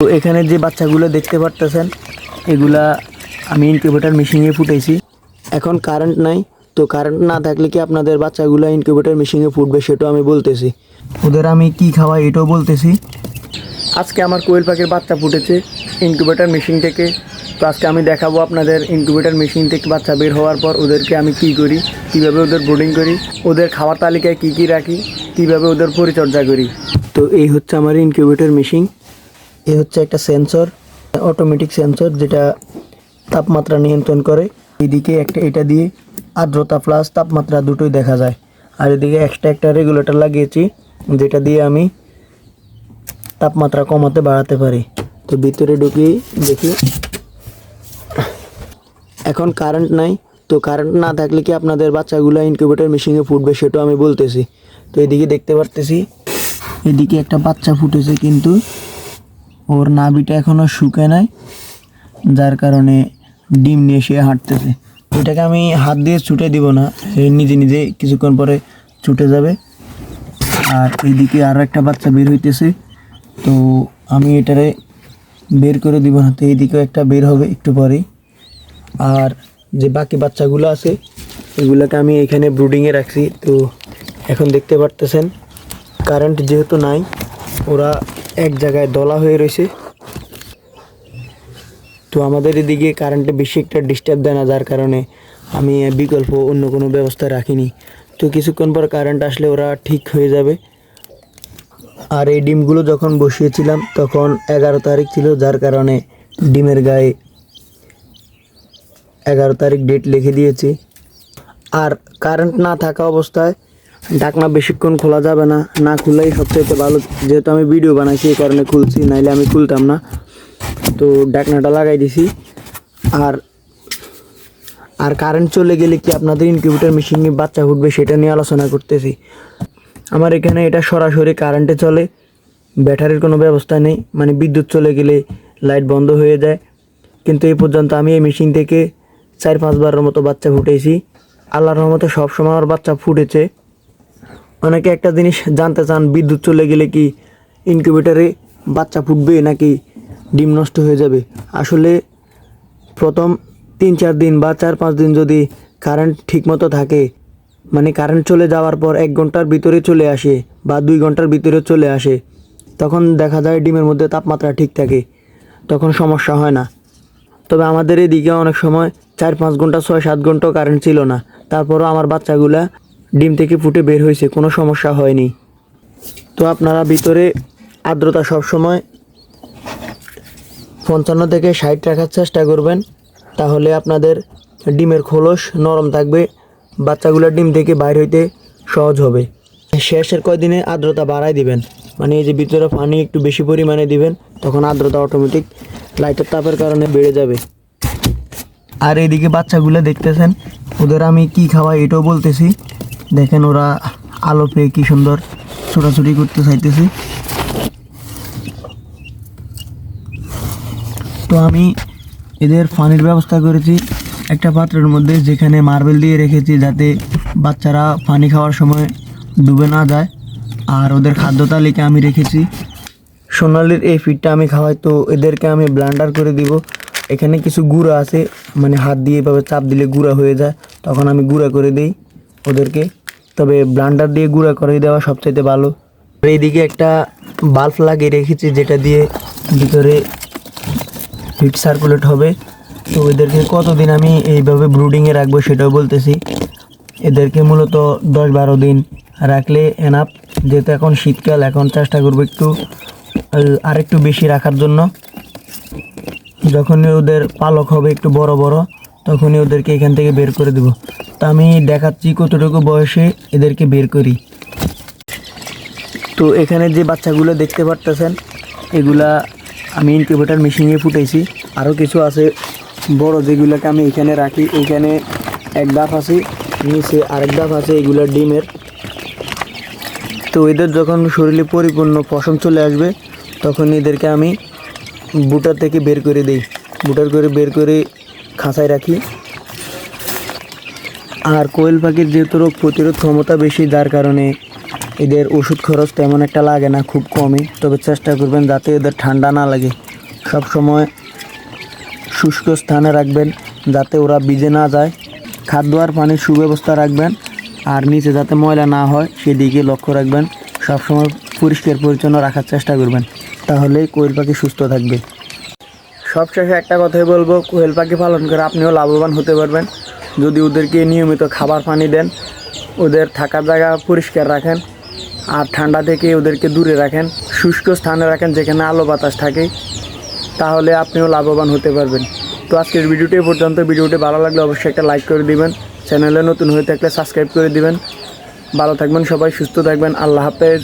তো এখানে যে বাচ্চাগুলো দেখতে পারতেছেন, এগুলা আমি ইনকিউবেটার মেশিনে ফুটেছি এখন কারেন্ট নাই, তো কারেন্ট না থাকলে কি আপনাদের বাচ্চাগুলো ইনকিউবেটার মেশিনে ফুটবে সেটাও আমি বলতেছি। ওদের আমি কি খাওয়াই এটাও বলতেছি। আজকে আমার কোয়েল পাখির বাচ্চা ফুটেছে ইনকিউবেটার মেশিন থেকে। তো আজকে আমি দেখাবো আপনাদের ইনকিউবেটার মেশিন থেকে বাচ্চা বের হওয়ার পর ওদেরকে আমি কি করি, কীভাবে ওদের বোর্ডিং করি, ওদের খাবার তালিকায় কি কি রাখি, কীভাবে ওদের পরিচর্যা করি। তো এই হচ্ছে আমার ইনকিউবেটর মেশিন এ হচ্ছে একটা সেন্সর অটোমেটিক সেন্সর যেটা তাপমাত্রা নিয়ন্ত্রণ করে। এদিকে একটা এটা দিয়ে আর্দ্রতা প্লাস তাপমাত্রা দুটোই দেখা যায়। আর এদিকে এক্সট্রা একটা রেগুলেটর লাগিয়েছি, যেটা দিয়ে আমি তাপমাত্রা কমাতে বাড়াতে পারি। তো ভিতরে ঢুকি, দেখি। এখন কারেন্ট নাই, তো কারেন্ট না থাকলে কি আপনাদের বাচ্চাগুলো ইনকিউবেটর মেশিনে ফুটবে সেটাও আমি বলতেছি। তো এদিকে দেখতে পারতেছি, এদিকে একটা বাচ্চা ফুটেছে কিন্তু ওর নাভিটা এখনও শুকে নাই, যার কারণে ডিম নিয়ে সে হাঁটতেছে। এটাকে আমি হাত দিয়ে ছুটে দিব না, সে নিজে নিজে কিছুক্ষণ পরে ছুটে যাবে। আর এইদিকে আরও একটা বাচ্চা বের হইতেছে, তো আমি এটারে বের করে দিব না, তো এইদিকেও একটা বের হবে একটু পরেই। আর যে বাকি বাচ্চাগুলো আছে, এগুলোকে আমি এখানে ব্রুডিংয়ে রাখছি। তো এখন দেখতে পারতেছেন কারেন্ট যেহেতু নাই, ওরা এক জায়গায় দলা হয়ে রয়েছে। তো আমাদের এদিকে কারেন্টে বেশি একটা ডিস্টার্ব দেয় না, যার কারণে আমি বিকল্প অন্য কোনো ব্যবস্থা রাখিনি। তো কিছুক্ষণ পর কারেন্ট আসলে ওরা ঠিক হয়ে যাবে। আর এই ডিমগুলো যখন বসিয়েছিলাম, তখন এগারো তারিখ ছিল, যার কারণে ডিমের গায়ে এগারো তারিখ ডেট লিখে দিয়েছি। আর কারেন্ট না থাকা অবস্থায় ঢাকনা বেশিক্ষণ খোলা যাবে না না খুললেই সবচেয়ে ভালো। যেহেতু আমি ভিডিও বানাইছি, এই কারণে খুলছি, নাইলে আমি খুলতাম না। তো ডাকনাটা লাগাই দিছি। আর আর কারেন্ট চলে গেলে কি আপনাদের ইনকিউবেটার নিয়ে বাচ্চা ফুটবে সেটা নিয়ে আলোচনা করতেছি। আমার এখানে এটা সরাসরি কারেন্টে চলে, ব্যাটারির কোনো ব্যবস্থা নেই মানে বিদ্যুৎ চলে গেলে লাইট বন্ধ হয়ে যায়। কিন্তু এই পর্যন্ত আমি এই মেশিন থেকে চার পাঁচবারের মতো বাচ্চা ফুটেছি। আল্লাহর রহমতে সবসময় আমার বাচ্চা ফুটেছে। অনেকে একটা জিনিস জানতে চান, বিদ্যুৎ চলে গেলে কি ইনকিউবেটারে বাচ্চা ফুটবে নাকি ডিম নষ্ট হয়ে যাবে? আসলে প্রথম তিন চার দিন বা চার পাঁচ দিন যদি কারেন্ট ঠিকমতো থাকে মানে কারেন্ট চলে যাওয়ার পর এক ঘণ্টার ভিতরে চলে আসে বা দুই ঘণ্টার ভিতরে চলে আসে, তখন দেখা যায় ডিমের মধ্যে তাপমাত্রা ঠিক থাকে, তখন সমস্যা হয় না। তবে আমাদের এদিকে অনেক সময় চার পাঁচ ঘণ্টা, ছয় সাত ঘন্টাও কারেন্ট ছিল না। তারপরও আমার বাচ্চাগুলা ডিম থেকে ফুটে বের হয়েছে, কোনো সমস্যা হয়নি। তো আপনারা ভিতরে আর্দ্রতা সবসময় পঞ্চান্ন থেকে ষাট রাখার চেষ্টা করবেন, তাহলে আপনাদের ডিমের খোলস নরম থাকবে বাচ্চাগুলো ডিম থেকে বাইর হইতে সহজ হবে। শেষের কয়দিনে আর্দ্রতা বাড়াই দিবেন মানে এই যে ভিতরে পানি একটু বেশি পরিমাণে দিবেন, তখন আর্দ্রতা অটোমেটিক লাইটের তাপের কারণে বেড়ে যাবে। আর এদিকে বাচ্চাগুলো দেখতেছেন, ওদের আমি কি খাওয়াই এটাও বলতেছি। দেখেন ওরা আলো পেয়ে কি সুন্দর ছোটাছুটি করতে চাইতেছে। তো আমি এদের পানির ব্যবস্থা করেছি, একটা পাত্রের মধ্যে যেখানে মার্বেল দিয়ে রেখেছি যাতে বাচ্চারা পানি খাওয়ার সময় ডুবে না যায়। আর ওদের খাদ্য তালিকা আমি রেখেছি। সোনালির এই ফিডটা আমি খাওয়াই, তো এদেরকে আমি ব্লান্ডার করে দিব। এখানে কিছু গুঁড়া আছে মানে হাত দিয়ে এভাবে চাপ দিলে গুঁড়া হয়ে যায়, তখন আমি গুঁড়া করে দিই ওদেরকে। তবে ব্লান্ডার দিয়ে গুঁড়া করে দেওয়া সবচাইতে ভালো। এইদিকে একটা বাল্ব লাগিয়ে রেখেছি, যেটা দিয়ে ভিতরে হিট সার্কুলেট হবে। তো এদেরকে কতদিন আমি এইভাবে ব্রুডিংয়ে রাখব সেটাও বলতেছি। এদেরকে মূলত দশ বারো দিন রাখলে এনাফ যেহেতু এখন শীতকাল, এখন চেষ্টা করব একটু আরেকটু বেশি রাখার জন্য। যখনই ওদের পালক হবে একটু বড় বড়, তখনই ওদেরকে এখান থেকে বের করে দেব। তো আমি দেখাচ্ছি কতটুকু বয়সে এদেরকে বের করি। তো এখানে যে বাচ্চাগুলো দেখতে পারতেছেন, এগুলা আমি ইনকিউবেটার মেশিনে ফুটেছি আরও কিছু আছে, বড় যেগুলোকে আমি এখানে রাখি। এখানে এক দাফ আছে, নিচে আরেক দাফ আছে, এগুলো ডিমের। তো এদের যখন শরীরে পরিপূর্ণ পশম চলে আসবে, তখন এদেরকে আমি বুটার থেকে বের করে দিই। বুটার করে বের করে খাঁচায় রাখি। আর কোয়েল পাখির যেহেতু রোগ প্রতিরোধ ক্ষমতা বেশি, যার কারণে এদের ওষুধ খরচ তেমন একটা লাগে না, খুব কমই। তবে চেষ্টা করবেন যাতে এদের ঠান্ডা না লাগে। সব সময় শুষ্ক স্থানে রাখবেন, যাতে ওরা ভিজে না যায়। খাদ্য আর পানির সুব্যবস্থা রাখবেন, আর নিচে যাতে ময়লা না হয়, সেদিকে লক্ষ্য রাখবেন। সবসময় পরিষ্কার পরিচ্ছন্ন রাখার চেষ্টা করবেন, তাহলেই কোয়েল পাখি সুস্থ থাকবে। সবশেষে একটা কথাই বলব, কোয়েল পাখি পালন করে আপনিও লাভবান হতে পারবেন। যদি ওদেরকে নিয়মিত খাবার পানি দেন, ওদের থাকার জায়গা পরিষ্কার রাখেন, আর ঠান্ডা থেকে ওদেরকে দূরে রাখেন, শুষ্ক স্থানে রাখেন যেখানে আলো বাতাস থাকে, তাহলে আপনিও লাভবান হতে পারবেন। তো আজকের ভিডিওটি পর্যন্ত। ভিডিওটি ভালো লাগলে অবশ্যই একটা লাইক করে দিবেন। চ্যানেলে নতুন হয়ে থাকলে সাবস্ক্রাইব করে দিবেন। ভালো থাকবেন সবাই, সুস্থ থাকবেন। আল্লাহ হাফেজ।